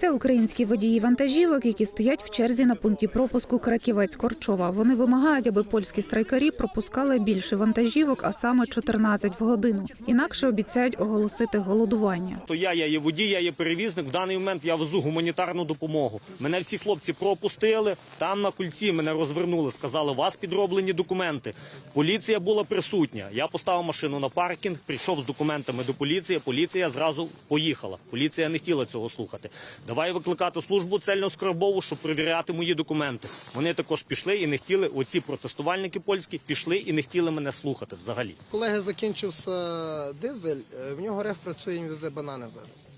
Це українські водії вантажівок, які стоять в черзі на пункті пропуску Краківець Корчова. Вони вимагають, аби польські страйкарі пропускали більше вантажівок, а саме 14 в годину. Інакше обіцяють оголосити голодування. То я, я є водій, я є перевізник. В даний момент я везу гуманітарну допомогу. Мене всі хлопці пропустили. Там на кульці мене розвернули. Сказали, у вас підроблені документи. Поліція була присутня. Я поставив машину на паркінг, прийшов з документами до поліції. Поліція зразу поїхала. Поліція не хотіла цього слухати. Давай викликати службу цельно-скарбову, щоб перевіряти мої документи. Вони також пішли і не хотіли. Оці протестувальники польські пішли і не хотіли мене слухати взагалі. Колеги закінчився дизель, е, в нього реф працює, він везе банани зараз.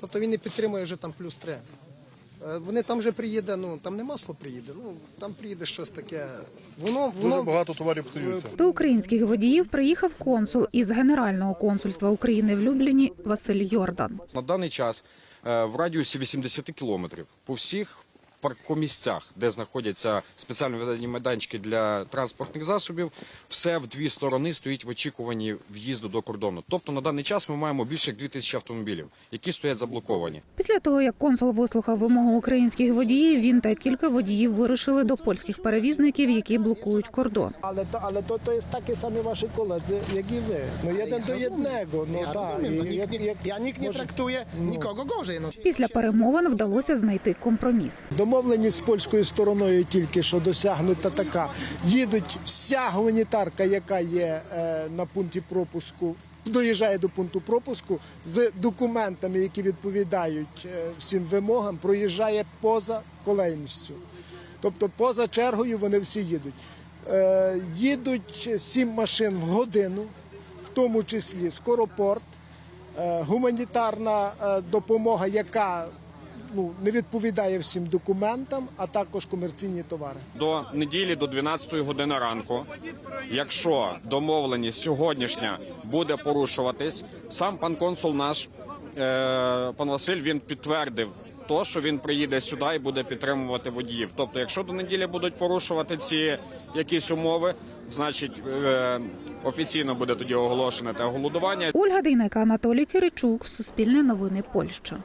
Тобто він не підтримує вже там плюс три. Е, Вони там вже приїде, ну там не масло приїде, ну там приїде щось таке. Воно Дуже багато товарів псуються. До українських водіїв приїхав консул із Генерального консульства України в Любліні Василь Йордан. На даний час в радіусі 80 кілометрів по всіх паркомісцях, де знаходяться спеціально видані майданчики для транспортних засобів, все в дві сторони стоїть в очікуванні в'їзду до кордону. Тобто на даний час ми маємо більше як 2000 автомобілів, які стоять заблоковані. Після того, як консул вислухав вимогу українських водіїв, він та кілька водіїв вирушили до польських перевізників, які блокують кордон. Але то, але то, то є такі самі ваші колеги, як і ви. Ну один до одного. Ну я так. розумію, І ні- як- я нік не може, трактує нікого гожий. Ну. Після перемовин вдалося знайти компроміс. Домовленість з польською стороною тільки що досягнута така. Їдуть вся гуманітарка, яка є е, на пункті пропуску. Доїжджає до пункту пропуску з документами, які відповідають е, всім вимогам, проїжджає поза колейністю. Тобто поза чергою вони всі їдуть. Е, їдуть сім машин в годину, в тому числі скоропорт, гуманітарна допомога, яка ну, не відповідає всім документам, а також комерційні товари. До неділі до 12 години ранку, якщо домовленість сьогоднішня буде порушуватись, сам пан консул наш е, пан Василь він підтвердив. То, що він приїде сюди і буде підтримувати водіїв. Тобто, якщо до неділі будуть порушувати ці якісь умови, значить е, офіційно буде тоді оголошене те голодування. Ольга Дейнека, Анатолій Киричук, Суспільне новини Польща.